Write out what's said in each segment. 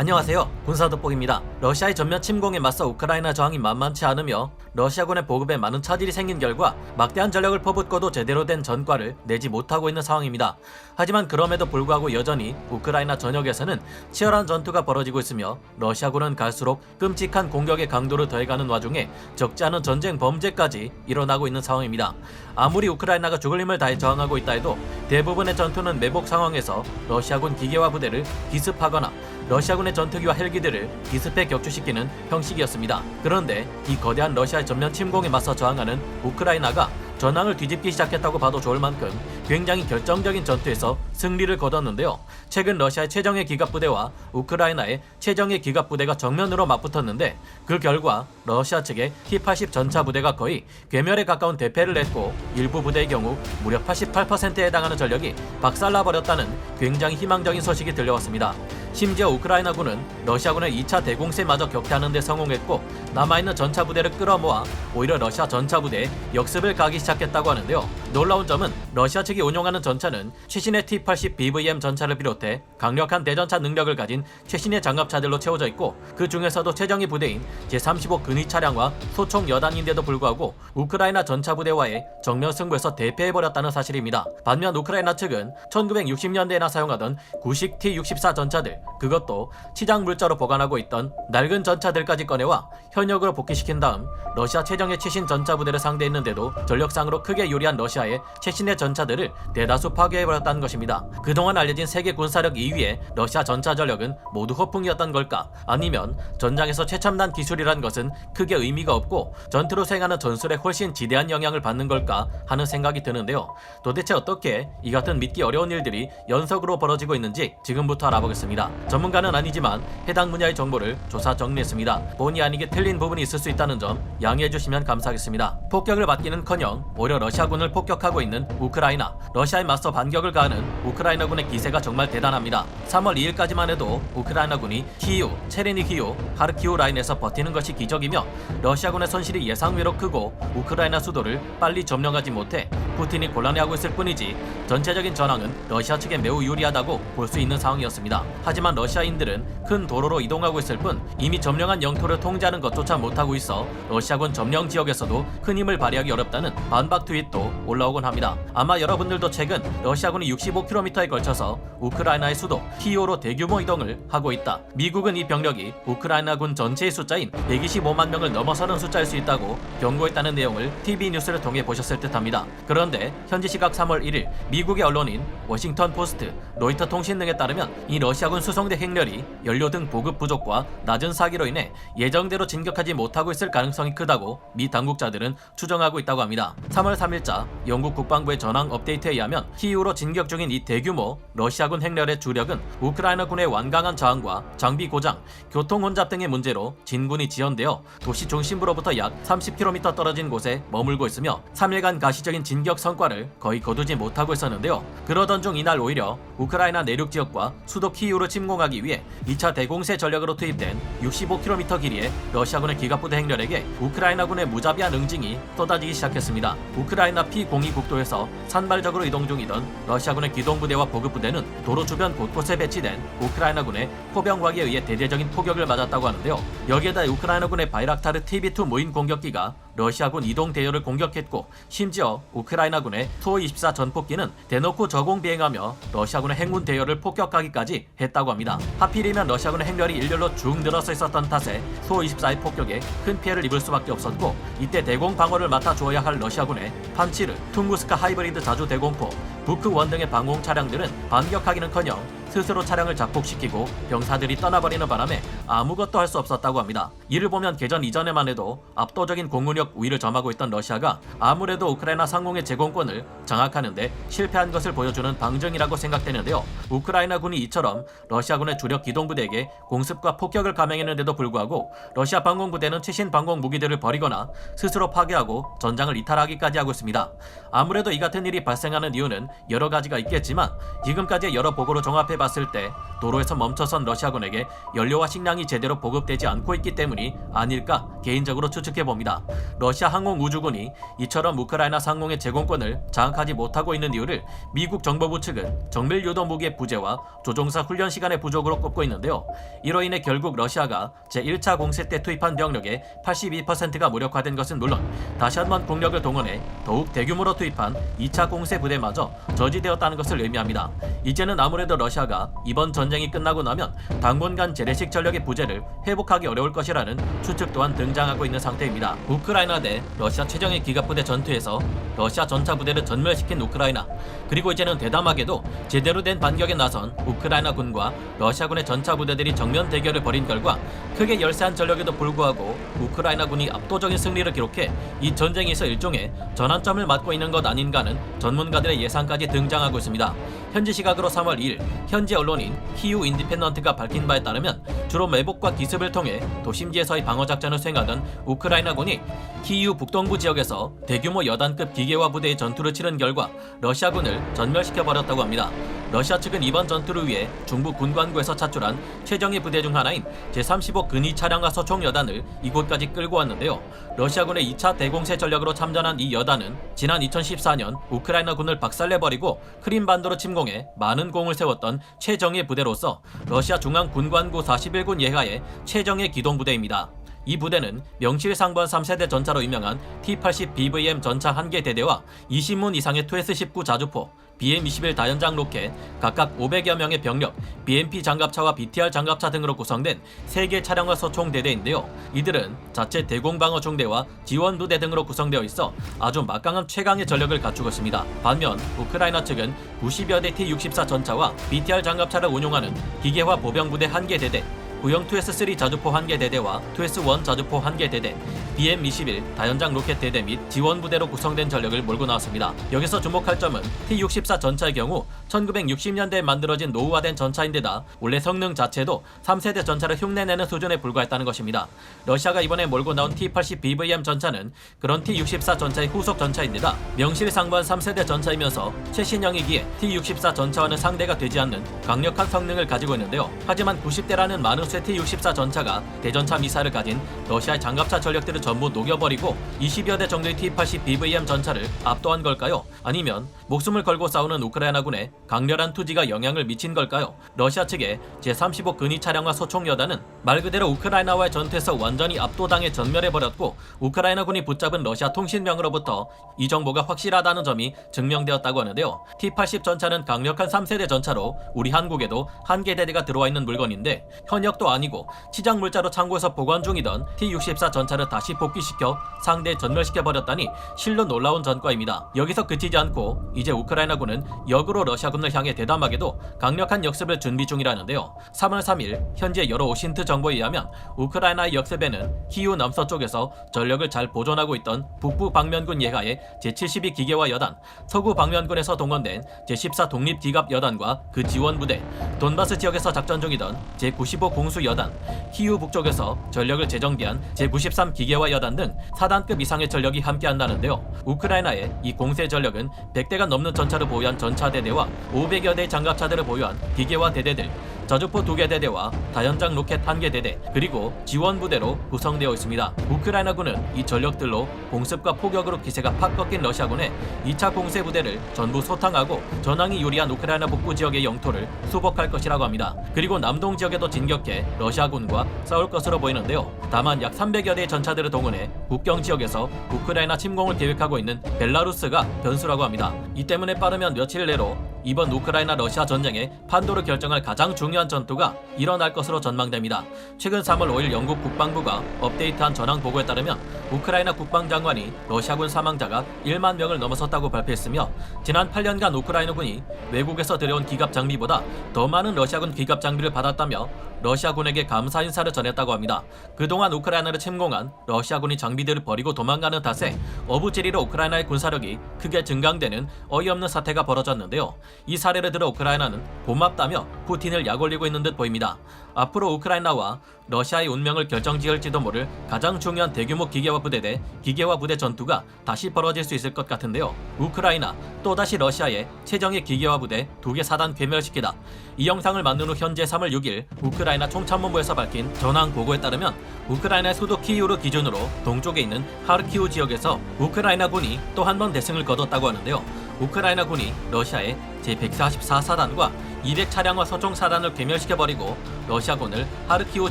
안녕하세요. 군사 돋보기입니다. 러시아의 전면 침공에 맞서 우크라이나 저항이 만만치 않으며 러시아군의 보급에 많은 차질이 생긴 결과 막대한 전력을 퍼붓고도 제대로 된 전과를 내지 못하고 있는 상황입니다. 하지만 그럼에도 불구하고 여전히 우크라이나 전역에서는 치열한 전투가 벌어지고 있으며 러시아군은 갈수록 끔찍한 공격의 강도를 더해가는 와중에 적지 않은 전쟁 범죄까지 일어나고 있는 상황입니다. 아무리 우크라이나가 죽을 힘을 다해 저항하고 있다 해도 대부분의 전투는 매복 상황에서 러시아군 기계화 부대를 기습하거나 러시아군의 전투기와 헬기들을 기습해 격추시키는 형식이었습니다. 그런데 이 거대한 러시아의 전면 침공에 맞서 저항하는 우크라이나가 전황을 뒤집기 시작했다고 봐도 좋을 만큼 굉장히 결정적인 전투에서 승리를 거뒀는데요. 최근 러시아의 최정예 기갑부대와 우크라이나의 최정예 기갑부대가 정면으로 맞붙었는데 그 결과 러시아 측의 T-80 전차 부대가 거의 괴멸에 가까운 대패를 냈고 일부 부대의 경우 무려 88%에 해당하는 전력이 박살나 버렸다는 굉장히 희망적인 소식이 들려왔습니다. 심지어 우크라이나군은 러시아군의 2차 대공세마저 격퇴하는 데 성공했고 남아있는 전차 부대를 끌어모아 오히려 러시아 전차 부대에 역습을 가기 시작했다고 하는데요. 놀라운 점은 러시아 측이 운용하는 전차는 최신의 T-80 BVM 전차를 비롯해 강력한 대전차 능력을 가진 최신의 장갑차들로 채워져 있고 그 중에서도 최정예 부대인 제35 근위 차량과 소총 여단인데도 불구하고 우크라이나 전차 부대와의 정면 승부에서 대패해버렸다는 사실입니다. 반면 우크라이나 측은 1960년대에나 사용하던 구식 T-64 전차들 그것도 치장 물자로 보관하고 있던 낡은 전차들까지 꺼내와 현역으로 복귀시킨 다음 러시아 최정예 최신 전차 부대를 상대했는데도 전력상으로 크게 유리한 러시아의 최신의 전차들을 대다수 파괴해버렸다는 것입니다. 그동안 알려진 세계 군사력 2위의 러시아 전차 전력은 모두 허풍이었던 걸까? 아니면 전장에서 최첨단 기술이란 것은 크게 의미가 없고 전투로 수행하는 전술에 훨씬 지대한 영향을 받는 걸까 하는 생각이 드는데요. 도대체 어떻게 이 같은 믿기 어려운 일들이 연속으로 벌어지고 있는지 지금부터 알아보겠습니다. 전문가는 아니지만 해당 분야의 정보를 조사 정리했습니다. 본의 아니게 틀린 부분이 있을 수 있다는 점 양해해 주시면 감사하겠습니다. 폭격을 받기는커녕 오히려 러시아군을 폭격하고 있는 우크라이나, 러시아에 맞서 반격을 가하는 우크라이나군의 기세가 정말 대단합니다. 3월 2일까지만 해도 우크라이나군이 키우, 체르니히우, 하르키우 라인에서 버티는 것이 기적이며 러시아군의 손실이 예상외로 크고 우크라이나 수도를 빨리 점령하지 못해 푸틴이 곤란해하고 있을 뿐이지 전체적인 전황은 러시아 측에 매우 유리하다고 볼 수 있는 상황이었습니다. 하지만 러시아인들은 큰 도로로 이동하고 있을 뿐 이미 점령한 영토를 통제하는 것조차 못하고 있어 러시아군 점령 지역에서도 큰 힘을 발휘하기 어렵다는 반박 트윗도 올라오곤 합니다. 아마 여러분들도 최근 러시아군이 65km에 걸쳐서 우크라이나의 수도 키이오로 대규모 이동을 하고 있다. 미국은 이 병력이 우크라이나군 전체의 숫자인 125만 명을 넘어서는 숫자일 수 있다고 경고했다는 내용을 TV 뉴스를 통해 보셨을 듯합니다. 그런데 현지 시각 3월 1일 미국의 언론인 워싱턴 포스트, 로이터 통신 등에 따르면 이 러시아군 수 송대 행렬이 연료 등 보급 부족과 낮은 사기로 인해 예정대로 진격하지 못하고 있을 가능성이 크다고 미 당국자들은 추정하고 있다고 합니다. 3월 3일자 영국 국방부의 전황 업데이트에 의하면 키이우로 진격 중인 이 대규모 러시아군 행렬의 주력은 우크라이나군의 완강한 저항과 장비 고장, 교통 혼잡 등의 문제로 진군이 지연되어 도시 중심부로부터 약 30km 떨어진 곳에 머물고 있으며 3일간 가시적인 진격 성과를 거의 거두지 못하고 있었는데요. 그러던 중 이날 오히려 우크라이나 내륙 지역과 수도 키이우를 침 공하기 위해 2차 대공세 전력으로 투입된 65km 길이의 러시아군의 기갑부대 행렬에게 우크라이나군의 무자비한 응징이 쏟아지기 시작했습니다. 우크라이나 P02 국도에서 산발적으로 이동 중이던 러시아군의 기동부대와 보급부대는 도로 주변 곳곳에 배치된 우크라이나군의 포병과기에 의해 대대적인 포격을 맞았다고 하는데요. 여기에다 우크라이나군의 바이락타르 TB2 무인 공격기가 러시아군 이동 대열을 공격했고 심지어 우크라이나군의 투-24 전폭기는 대놓고 저공 비행하며 러시아군의 행군 대열을 폭격하기까지 했다고 합니다. 하필이면 러시아군의 행렬이 일렬로 쭉 늘어서 있었던 탓에 투-24의 폭격에 큰 피해를 입을 수밖에 없었고 이때 대공 방어를 맡아 주어야 할 러시아군의 판치르, 퉁구스카 하이브리드 자주 대공포, 부크1 등의 방공 차량들은 반격하기는커녕 스스로 차량을 작폭시키고 병사들이 떠나버리는 바람에 아무것도 할 수 없었다고 합니다. 이를 보면 개전 이전에만 해도 압도적인 공군력 우위를 점하고 있던 러시아가 아무래도 우크라이나 상공의 제공권을 장악하는데 실패한 것을 보여주는 방증이라고 생각되는데요. 우크라이나군이 이처럼 러시아군의 주력 기동부대에게 공습과 폭격을 감행했는데도 불구하고 러시아 방공부대는 최신 방공 무기들을 버리거나 스스로 파괴하고 전장을 이탈하기까지 하고 있습니다. 아무래도 이 같은 일이 발생하는 이유는 여러 가지가 있겠지만 지금까지의 여러 보고로 종합해 봤을 때 도로에서 멈춰선 러시아군에게 연료와 식량이 제대로 보급되지 않고 있기 때문이 아닐까 개인적으로 추측해 봅니다. 러시아 항공우주군이 이처럼 우크라이나 상공의 제공권을 장악하지 못하고 있는 이유를 미국 정보부 측은 정밀 유도 무기의 부재와 조종사 훈련 시간의 부족으로 꼽고 있는데요. 이로 인해 결국 러시아가 제1차 공세 때 투입한 병력의 82%가 무력화된 것은 물론 다시 한번 국력을 동원해 더욱 대규모로 투입한 2차 공세 부대마저 저지되었다는 것을 의미합니다. 이제는 아무래도 러시아가 이번 전 쟁이 끝나고 나면 당분간 재래식 전력의 부재를 회복하기 어려울 것이라는 추측 또한 등장하고 있는 상태입니다. 우크라이나 대 러시아 최정예 기갑부대 전투에서 러시아 전차 부대를 전멸시킨 우크라이나 그리고 이제는 대담하게도 제대로 된 반격에 나선 우크라이나 군과 러시아군의 전차 부대들이 정면 대결을 벌인 결과 크게 열세한 전력에도 불구하고 우크라이나 군이 압도적인 승리를 기록해 이 전쟁에서 일종의 전환점을 맞고 있는 것 아닌가는 전문가들의 예상까지 등장하고 있습니다. 현지 시각으로 3월 2일 현지 언론인 키우 인디펜던트가 밝힌 바에 따르면 주로 매복과 기습을 통해 도심지에서의 방어 작전을 수행하던 우크라이나군이 키이우 북동부 지역에서 대규모 여단급 기계화 부대의 전투를 치른 결과 러시아군을 전멸시켜 버렸다고 합니다. 러시아 측은 이번 전투를 위해 중부 군관구에서 차출한 최정예 부대 중 하나인 제35 근위 차량화 소총 여단을 이곳까지 끌고 왔는데요. 러시아군의 2차 대공세 전력으로 참전한 이 여단은 지난 2014년 우크라이나군을 박살내버리고 크림반도로 침공해 많은 공을 세웠던 최정예 부대로서 러시아 중앙 군관구 41군 예하의 최정예 기동부대입니다. 이 부대는 명실상부한 3세대 전차로 유명한 T-80 BVM 전차 1개 대대와 20문 이상의 투S-19 자주포, BM-21 다연장 로켓, 각각 500여 명의 병력, BMP 장갑차와 BTR 장갑차 등으로 구성된 3개 차량화 소 총 대대인데요. 이들은 자체 대공방어 중대와 지원부대 등으로 구성되어 있어 아주 막강한 최강의 전력을 갖추고 있습니다. 반면 우크라이나 측은 90여 대 T-64 전차와 BTR 장갑차를 운용하는 기계화 보병부대 1개 대대, 구형 2S3 자주포 1개 대대와 2S1 자주포 1개 대대, BM-21 다연장 로켓 대대 및 지원 부대로 구성된 전력을 몰고 나왔습니다. 여기서 주목할 점은 T-64 전차의 경우 1960년대에 만들어진 노후화된 전차인데다 원래 성능 자체도 3세대 전차를 흉내내는 수준에 불과했다는 것입니다. 러시아가 이번에 몰고 나온 T-80 BVM 전차는 그런 T-64 전차의 후속 전차인데다 명실상부한 3세대 전차이면서 최신형이기에 T-64 전차와는 상대가 되지 않는 강력한 성능을 가지고 있는데요. 하지만 90대라는 많은 수 T-64 전차가 대전차 미사를 가진 러시아의 장갑차 전력들을 전부 녹여버리고 20여 대 정도의 T-80 BVM 전차를 압도한 걸까요? 아니면 목숨을 걸고 싸우는 우크라이나군의 강렬한 투지가 영향을 미친 걸까요? 러시아 측의 제35 근위 차량화 소총 여단은 말 그대로 우크라이나와의 전투에서 완전히 압도당해 전멸해버렸고 우크라이나군이 붙잡은 러시아 통신명으로부터 이 정보가 확실하다는 점이 증명되었다고 하는데요. T-80 전차는 강력한 3세대 전차로 우리 한국에도 한 개 대대가 들어와 있는 물건인데 현역도 아니고 치장 물자로 창고에서 보관 중이던 T-64 전차를 다시 복귀시켜 상대 전멸시켜 버렸다니 실로 놀라운 전과입니다. 여기서 그치지 않고 이제 우크라이나군은 역으로 러시아군을 향해 대담하게도 강력한 역습을 준비 중이라는데요. 3월 3일 현재 여러 오신트 정보에 의하면 우크라이나의 역습에는 키우 남서쪽에서 전력을 잘 보존하고 있던 북부 방면군 예하의 제72 기계화 여단, 서구 방면군에서 동원된 제14 독립 기갑 여단과 그 지원 부대, 돈바스 지역에서 작전 중이던 제95 공수 여단, 키우 북쪽에서 전력을 재정비한 제93 기계화 여단 등 4단급 이상의 전력이 함께한다는데요. 우크라이나의 이 공세 전력은 100대가 넘는 전차를 보유한 전차대대와 500여 대의 장갑차들을 보유한 기계화 대대들, 저주포 2개 대대와 다연장 로켓 1개 대대, 그리고 지원 부대로 구성되어 있습니다. 우크라이나군은 이 전력들로 공습과 포격으로 기세가 팍 꺾인 러시아군의 2차 공세 부대를 전부 소탕하고 전황이 유리한 우크라이나 북부 지역의 영토를 수복할 것이라고 합니다. 그리고 남동 지역에도 진격해 러시아군과 싸울 것으로 보이는데요. 다만 약 300여 대의 전차들을 동원해 국경 지역에서 우크라이나 침공을 계획하고 있는 벨라루스가 변수라고 합니다. 이 때문에 빠르면 며칠 내로 이번 우크라이나 러시아 전쟁의 판도를 결정할 가장 중요한 전투가 일어날 것으로 전망됩니다. 최근 3월 5일 영국 국방부가 업데이트한 전황 보고에 따르면 우크라이나 국방장관이 러시아군 사망자가 1만 명을 넘어섰다고 발표했으며 지난 8년간 우크라이나군이 외국에서 들여온 기갑 장비보다 더 많은 러시아군 기갑 장비를 받았다며 러시아군에게 감사 인사를 전했다고 합니다. 그동안 우크라이나를 침공한 러시아군이 장비들을 버리고 도망가는 탓에 어부지리로 우크라이나의 군사력이 크게 증강되는 어이없는 사태가 벌어졌는데요. 이 사례를 들어 우크라이나는 고맙다며 푸틴을 약올리고 있는 듯 보입니다. 앞으로 우크라이나와 러시아의 운명을 결정지을지도 모를 가장 중요한 대규모 기계화 부대 대 기계화 부대 전투가 다시 벌어질 수 있을 것 같은데요. 우크라이나 또다시 러시아의 최정예 기계화 부대 두 개 사단 괴멸시키다. 이 영상을 만든 후 현재 3월 6일 우크라이나 총참모부에서 밝힌 전황 보고에 따르면 우크라이나 수도 키이우를 기준으로 동쪽에 있는 하르키우 지역에서 우크라이나 군이 또 한 번 대승을 거뒀다고 하는데요. 우크라이나 군이 러시아의 제144사단과 200차량화 서총 사단을 괴멸시켜버리고 러시아군을 하르키우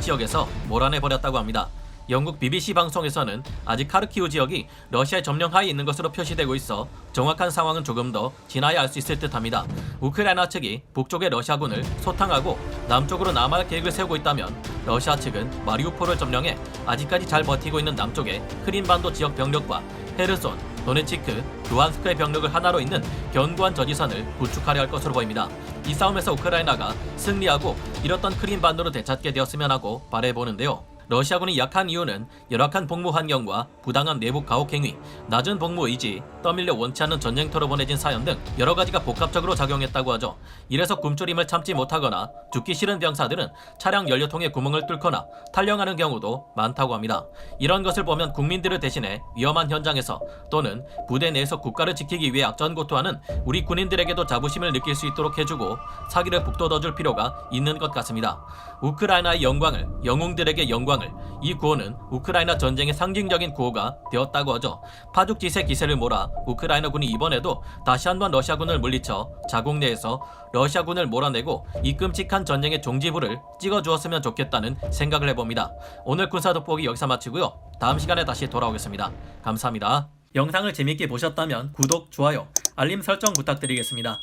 지역에서 몰아내버렸다고 합니다. 영국 BBC 방송에서는 아직 하르키우 지역이 러시아의 점령하에 있는 것으로 표시되고 있어 정확한 상황은 조금 더 지나야 알 수 있을 듯합니다. 우크라이나 측이 북쪽의 러시아군을 소탕하고 남쪽으로 남할 계획을 세우고 있다면 러시아 측은 마리우폴을 점령해 아직까지 잘 버티고 있는 남쪽의 크림반도 지역 병력과 헤르손, 도네치크, 루안스크의 병력을 하나로 잇는 견고한 저지선을 구축하려 할 것으로 보입니다. 이 싸움에서 우크라이나가 승리하고 잃었던 크림 반도를 되찾게 되었으면 하고 바라보는데요. 러시아군이 약한 이유는 열악한 복무 환경과 부당한 내부 가혹 행위, 낮은 복무 의지, 떠밀려 원치 않는 전쟁터로 보내진 사연 등 여러 가지가 복합적으로 작용했다고 하죠. 이래서 굶주림을 참지 못하거나 죽기 싫은 병사들은 차량 연료통에 구멍을 뚫거나 탈영하는 경우도 많다고 합니다. 이런 것을 보면 국민들을 대신해 위험한 현장에서 또는 부대 내에서 국가를 지키기 위해 악전고투하는 우리 군인들에게도 자부심을 느낄 수 있도록 해주고 사기를 북돋워줄 필요가 있는 것 같습니다. 우크라이나의 영광을 영웅들에게 영광 을 이 구호는 우크라이나 전쟁의 상징적인 구호가 되었다고 하죠. 파죽지세 기세를 몰아 우크라이나군이 이번에도 다시 한번 러시아군을 물리쳐 자국 내에서 러시아군을 몰아내고 이 끔찍한 전쟁의 종지부를 찍어주었으면 좋겠다는 생각을 해봅니다. 오늘 군사 돋보기 여기서 마치고요. 다음 시간에 다시 돌아오겠습니다. 감사합니다. 영상을 재밌게 보셨다면 구독, 좋아요, 알림 설정 부탁드리겠습니다.